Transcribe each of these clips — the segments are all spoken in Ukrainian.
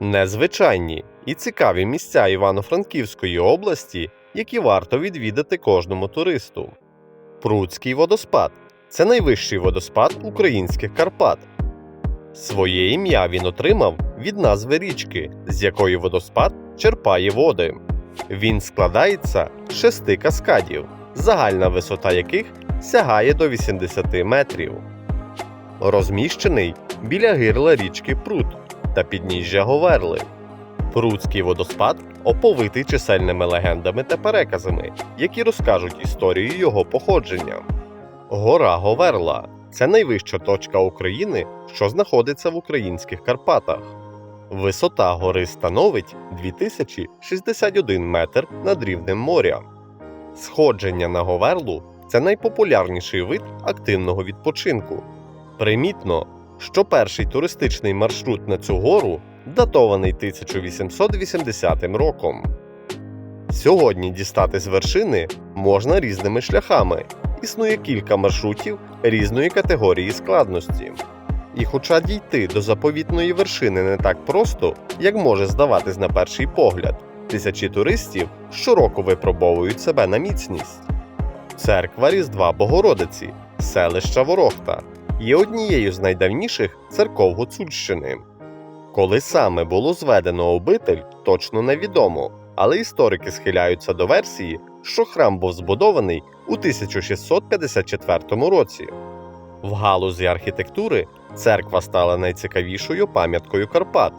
Незвичайні і цікаві місця Івано-Франківської області, які варто відвідати кожному туристу. Пруцький водоспад це найвищий водоспад українських Карпат. Своє ім'я він отримав від назви річки, з якої водоспад черпає води. Він складається з шести каскадів, загальна висота яких сягає до 80 метрів. Розміщений біля гирла річки Прут та підніжжя Говерли. Пруцький водоспад оповитий чисельними легендами та переказами, які розкажуть історію його походження. Гора Говерла це найвища точка України, що знаходиться в українських Карпатах. Висота гори становить 2061 метр над рівнем моря. Сходження на Говерлу це найпопулярніший вид активного відпочинку. Примітно, що перший туристичний маршрут на цю гору датований 1880 роком. Сьогодні дістати з вершини можна різними шляхами. Існує кілька маршрутів різної категорії складності. І хоча дійти до заповітної вершини не так просто, як може здаватись на перший погляд, тисячі туристів щороку випробовують себе на міцність. Церква Різдва Богородиці, селища Ворохта, є однією з найдавніших церков Гуцульщини. Коли саме було зведено обитель, точно невідомо, але історики схиляються до версії, що храм був збудований у 1654 році. В галузі архітектури церква стала найцікавішою пам'яткою Карпат.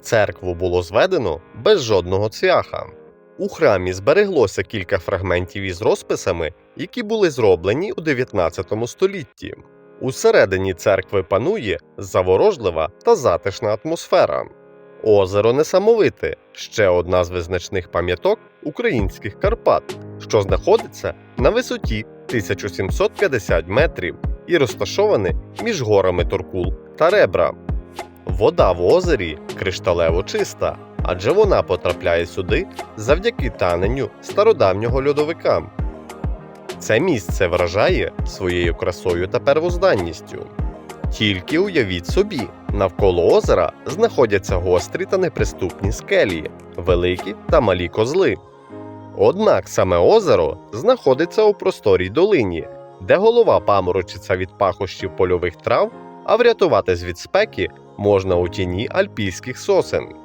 Церкву було зведено без жодного цвяха. У храмі збереглося кілька фрагментів із розписами, які були зроблені у 19 столітті. Усередині церкви панує заворожлива та затишна атмосфера. Озеро Несамовите ще одна з визначних пам'яток українських Карпат, що знаходиться на висоті 1750 метрів і розташоване між горами Торкул та Ребра. Вода в озері кришталево чиста, адже вона потрапляє сюди завдяки таненню стародавнього льодовика. Це місце вражає своєю красою та первозданністю. Тільки уявіть собі, навколо озера знаходяться гострі та неприступні скелі, великі та малі козли. Однак саме озеро знаходиться у просторій долині, де голова паморочиться від пахощів польових трав, а врятуватись від спеки можна у тіні альпійських сосен.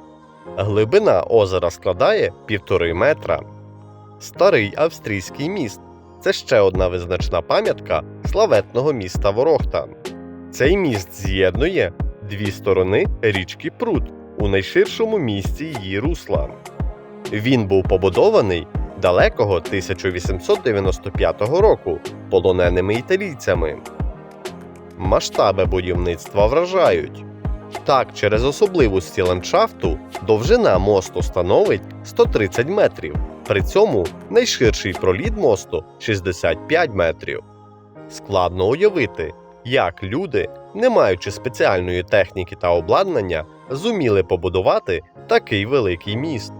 Глибина озера складає півтори метра. Старий австрійський міст це ще одна визначна пам'ятка славетного міста Ворохта. Цей міст з'єднує дві сторони річки Прут у найширшому місці її русла. Він був побудований далекого 1895 року полоненими італійцями. Масштаби будівництва вражають. Так, через особливості ландшафту довжина мосту становить 130 метрів. При цьому найширший проліт мосту 65 метрів. Складно уявити, як люди, не маючи спеціальної техніки та обладнання, зуміли побудувати такий великий міст.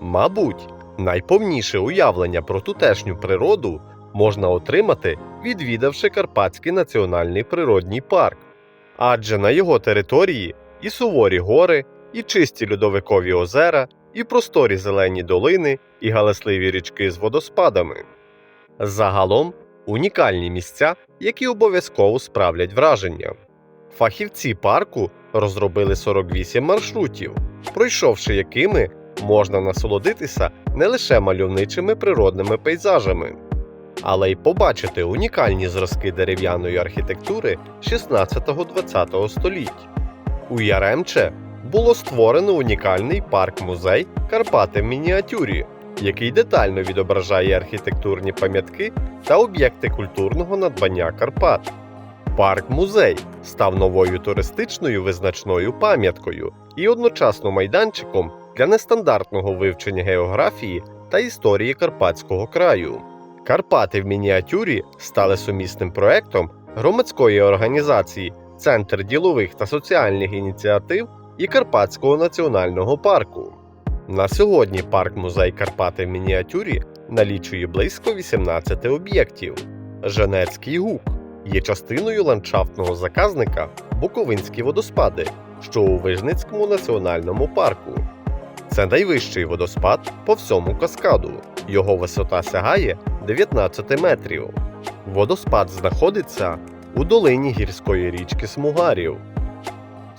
Мабуть, найповніше уявлення про тутешню природу можна отримати, відвідавши Карпатський національний природній парк, адже на його території і суворі гори, і чисті льодовикові озера, і просторі зелені долини, і галасливі річки з водоспадами. Загалом унікальні місця, які обов'язково справлять враження. Фахівці парку розробили 48 маршрутів, пройшовши якими можна насолодитися не лише мальовничими природними пейзажами, але й побачити унікальні зразки дерев'яної архітектури 16-20 століть. У Яремче було створено унікальний парк-музей Карпати в мініатюрі, який детально відображає архітектурні пам'ятки та об'єкти культурного надбання Карпат. Парк-музей став новою туристичною визначною пам'яткою і одночасно майданчиком для нестандартного вивчення географії та історії Карпатського краю. Карпати в мініатюрі стали сумісним проектом громадської організації Центр ділових та соціальних ініціатив і Карпатського національного парку. На сьогодні парк-музей Карпати в мініатюрі налічує близько 18 об'єктів. Женецький гук є частиною ландшафтного заказника Буковинські водоспади, що у Вижницькому національному парку. Це найвищий водоспад по всьому каскаду. Його висота сягає 19 метрів. Водоспад знаходиться у долині гірської річки Смугарів.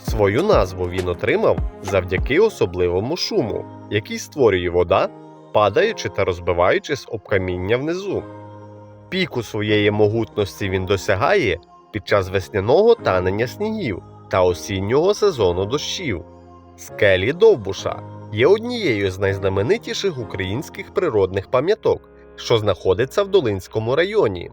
Свою назву він отримав завдяки особливому шуму, який створює вода, падаючи та розбиваючись об каміння внизу. Піку своєї могутності він досягає під час весняного танення снігів та осіннього сезону дощів. Скелі Довбуша є однією з найзнаменитіших українських природних пам'яток, що знаходиться в Долинському районі.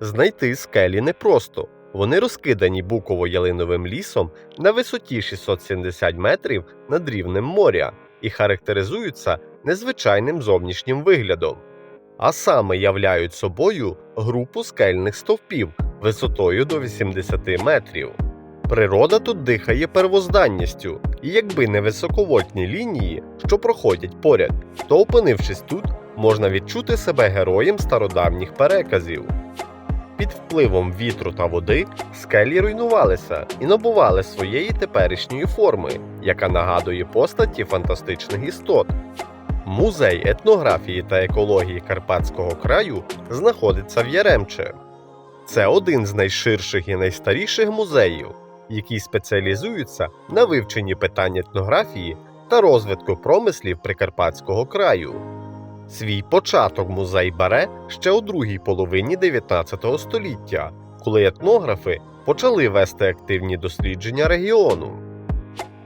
Знайти скелі непросто. Вони розкидані буково-ялиновим лісом на висоті 670 метрів над рівнем моря і характеризуються незвичайним зовнішнім виглядом, а саме являють собою групу скельних стовпів висотою до 80 метрів. Природа тут дихає первозданністю, і якби не високовольтні лінії, що проходять поряд, то опинившись тут, можна відчути себе героєм стародавніх переказів. Під впливом вітру та води скелі руйнувалися і набували своєї теперішньої форми, яка нагадує постаті фантастичних істот. Музей етнографії та екології Карпатського краю знаходиться в Яремче. Це один з найширших і найстаріших музеїв, які спеціалізуються на вивченні питань етнографії та розвитку промислів Прикарпатського краю. Свій початок музей бере ще у другій половині 19 століття, коли етнографи почали вести активні дослідження регіону.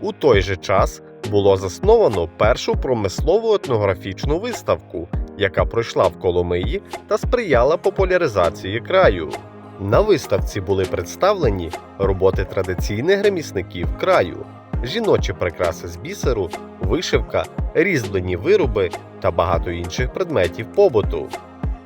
У той же час було засновано першу промислову етнографічну виставку, яка пройшла в Коломиї та сприяла популяризації краю. На виставці були представлені роботи традиційних ремісників краю, жіночі прикраси з бісеру, вишивка, різьблені вироби та багато інших предметів побуту.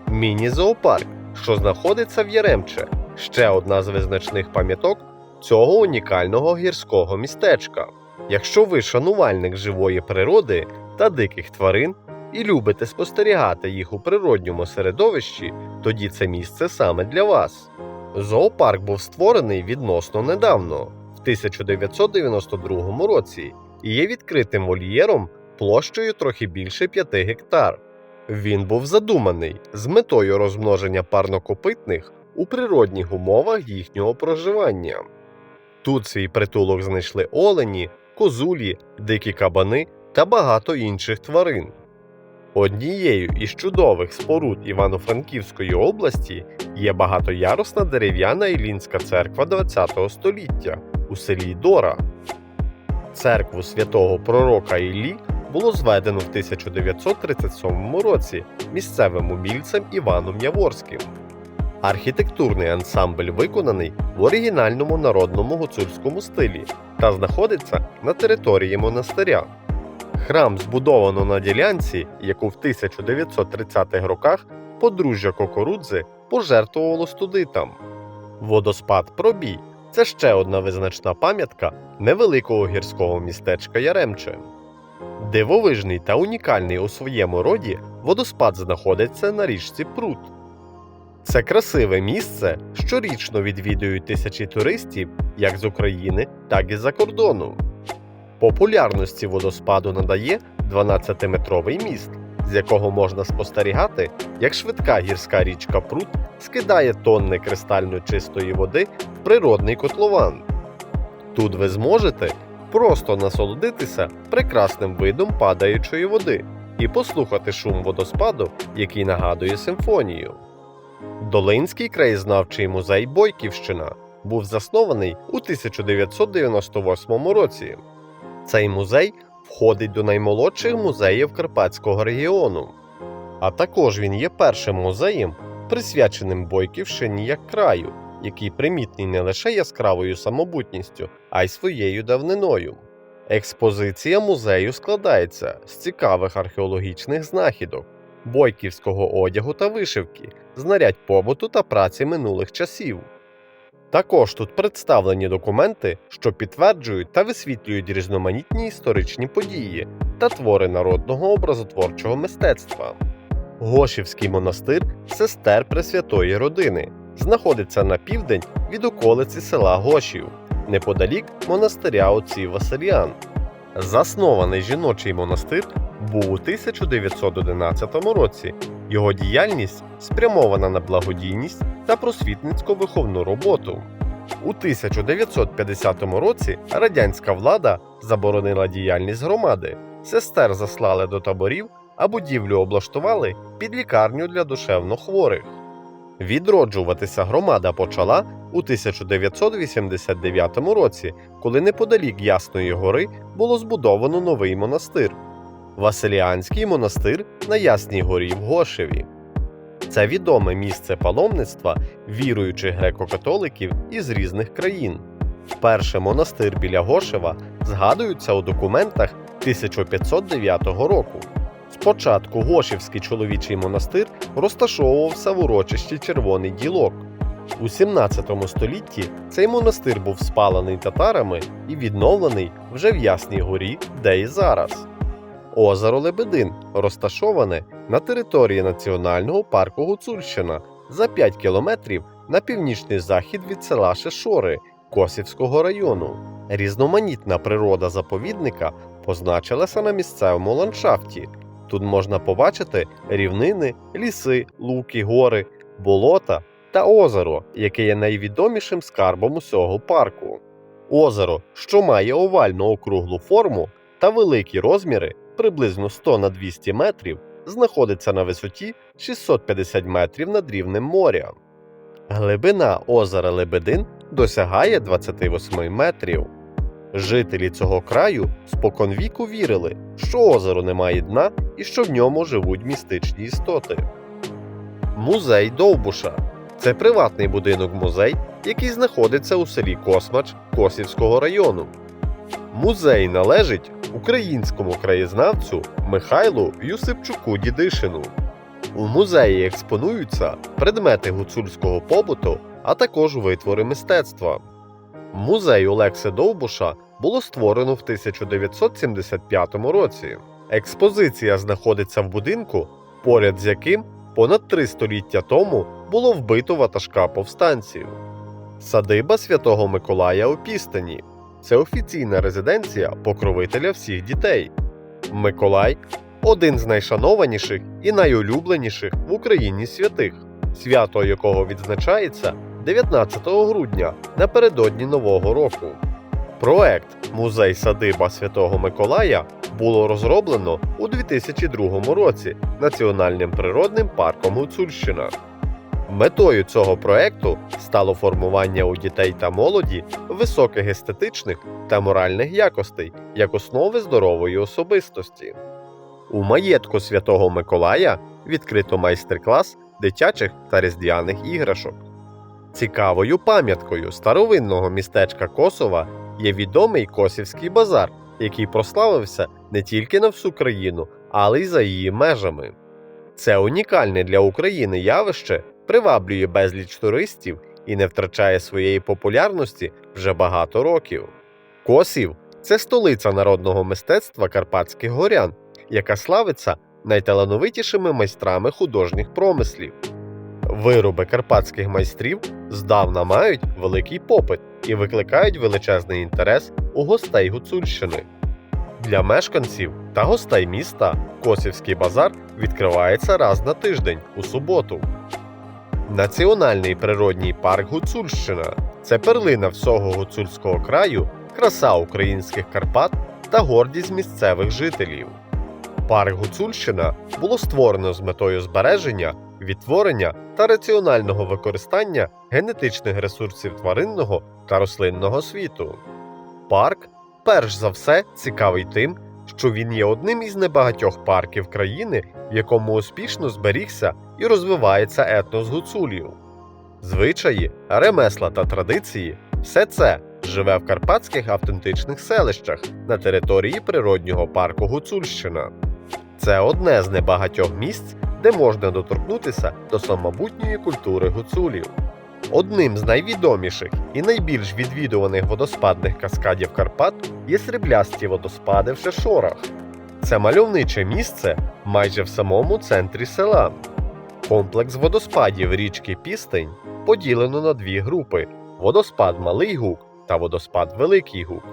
Міні-зоопарк, що знаходиться в Яремче, ще одна з визначних пам'яток цього унікального гірського містечка. Якщо ви шанувальник живої природи та диких тварин і любите спостерігати їх у природньому середовищі, тоді це місце саме для вас. Зоопарк був створений відносно недавно, в 1992 році, і є відкритим вольєром площею трохи більше 5 гектар. Він був задуманий з метою розмноження парнокопитних у природних умовах їхнього проживання. Тут свій притулок знайшли олені, козулі, дикі кабани та багато інших тварин. Однією із чудових споруд Івано-Франківської області є багатоярусна дерев'яна Іллінська церква ХХ століття у селі Дора. Церкву святого пророка Іллі було зведено в 1937 році місцевим умільцем Іваном Яворським. Архітектурний ансамбль виконаний в оригінальному народному гуцульському стилі та знаходиться на території монастиря. Храм збудовано на ділянці, яку в 1930-х роках подружжя Кокорудзи пожертвувало студитам. Водоспад Пробій це ще одна визначна пам'ятка невеликого гірського містечка Яремче. Дивовижний та унікальний у своєму роді водоспад знаходиться на річці Прут. Це красиве місце щорічно відвідують тисячі туристів як з України, так і з-за кордону. Популярності водоспаду надає 12-метровий міст, з якого можна спостерігати, як швидка гірська річка Прут скидає тонни кристально чистої води в природний котлован. Тут ви зможете просто насолодитися прекрасним видом падаючої води і послухати шум водоспаду, який нагадує симфонію. Долинський краєзнавчий музей Бойківщина був заснований у 1998 році. Цей музей входить до наймолодших музеїв Карпатського регіону. А також він є першим музеєм, присвяченим Бойківщині як краю, який примітний не лише яскравою самобутністю, а й своєю давниною. Експозиція музею складається з цікавих археологічних знахідок, бойківського одягу та вишивки, знарядь побуту та праці минулих часів. Також тут представлені документи, що підтверджують та висвітлюють різноманітні історичні події та твори народного образотворчого мистецтва. Гошівський монастир сестер Пресвятої Родини знаходиться на південь від околиці села Гошів. неподалік монастиря отців Василіан. Заснований жіночий монастир був у 1911 році. Його діяльність спрямована на благодійність та просвітницько-виховну роботу. У 1950 році радянська влада заборонила діяльність громади. Сестер заслали до таборів, а будівлю облаштували під лікарню для душевнохворих. Відроджуватися громада почала у 1989 році, коли неподалік Ясної гори було збудовано новий монастир Василіанський монастир на Ясній горі в Гошеві. Це відоме місце паломництва віруючих греко-католиків із різних країн. Перший монастир біля Гошева згадується у документах 1509 року. Спочатку Гошівський чоловічий монастир розташовувався в урочищі Червоний Ділок. У 17 столітті цей монастир був спалений татарами і відновлений вже в Ясній горі, де і зараз. Озеро Лебедин розташоване на території Національного парку Гуцульщина за 5 кілометрів на північний захід від села Шешори Косівського району. Різноманітна природа заповідника позначилася на місцевому ландшафті. Тут можна побачити рівнини, ліси, луки, гори, болота та озеро, яке є найвідомішим скарбом усього парку. Озеро, що має овальну округлу форму та великі розміри, приблизно 100 на 200 метрів, знаходиться на висоті 650 метрів над рівнем моря. Глибина озера Лебедин досягає 28 метрів. Жителі цього краю споконвіку вірили, що озеро не має дна і що в ньому живуть містичні істоти. Музей Довбуша це приватний будинок музей, який знаходиться у селі Космач Косівського району. Музей належить українському краєзнавцю Михайлу Юсипчуку Дідишину. У музеї експонуються предмети гуцульського побуту, а також витвори мистецтва. Музей Олекси Довбуша було створено в 1975 році. Експозиція знаходиться в будинку, поряд з яким понад три століття тому було вбито ватажка повстанців. Садиба Святого Миколая у Пістані це офіційна резиденція покровителя всіх дітей. Миколай один з найшанованіших і найулюбленіших в Україні святих, свято якого відзначається 19 грудня напередодні Нового року. Проект Музей садиба Святого Миколая було розроблено у 2002 році Національним природним парком Гуцульщина. Метою цього проекту стало формування у дітей та молоді високих естетичних та моральних якостей як основи здорової особистості. У маєтку Святого Миколая відкрито майстер-клас дитячих та різдвяних іграшок. Цікавою пам'яткою старовинного містечка Косова є відомий Косівський базар, який прославився не тільки на всю країну, але й за її межами. Це унікальне для України явище приваблює безліч туристів і не втрачає своєї популярності вже багато років. Косів це столиця народного мистецтва карпатських горян, яка славиться найталановитішими майстрами художніх промислів. Вироби карпатських майстрів здавна мають великий попит і викликають величезний інтерес у гостей Гуцульщини. Для мешканців та гостей міста Косівський базар відкривається раз на тиждень у суботу. Національний природній парк Гуцульщина це перлина всього гуцульського краю, краса українських Карпат та гордість місцевих жителів. Парк Гуцульщина було створено з метою збереження, відтворення та раціонального використання генетичних ресурсів тваринного та рослинного світу. Парк, перш за все, цікавий тим, що він є одним із небагатьох парків країни, в якому успішно зберігся і розвивається етнос гуцулів. Звичаї, ремесла та традиції все це живе в карпатських автентичних селищах на території природнього парку Гуцульщина. Це одне з небагатьох місць, де можна доторкнутися до самобутньої культури гуцулів. Одним з найвідоміших і найбільш відвідуваних водоспадних каскадів Карпат є сріблясті водоспади в Шешорах. Це мальовниче місце майже в самому центрі села. Комплекс водоспадів річки Пістень поділено на дві групи: водоспад Малий Гук та водоспад Великий Гук.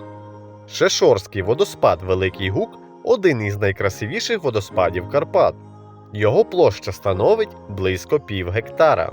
Шешорський водоспад Великий Гук один із найкрасивіших водоспадів Карпат. Його площа становить близько пів гектара.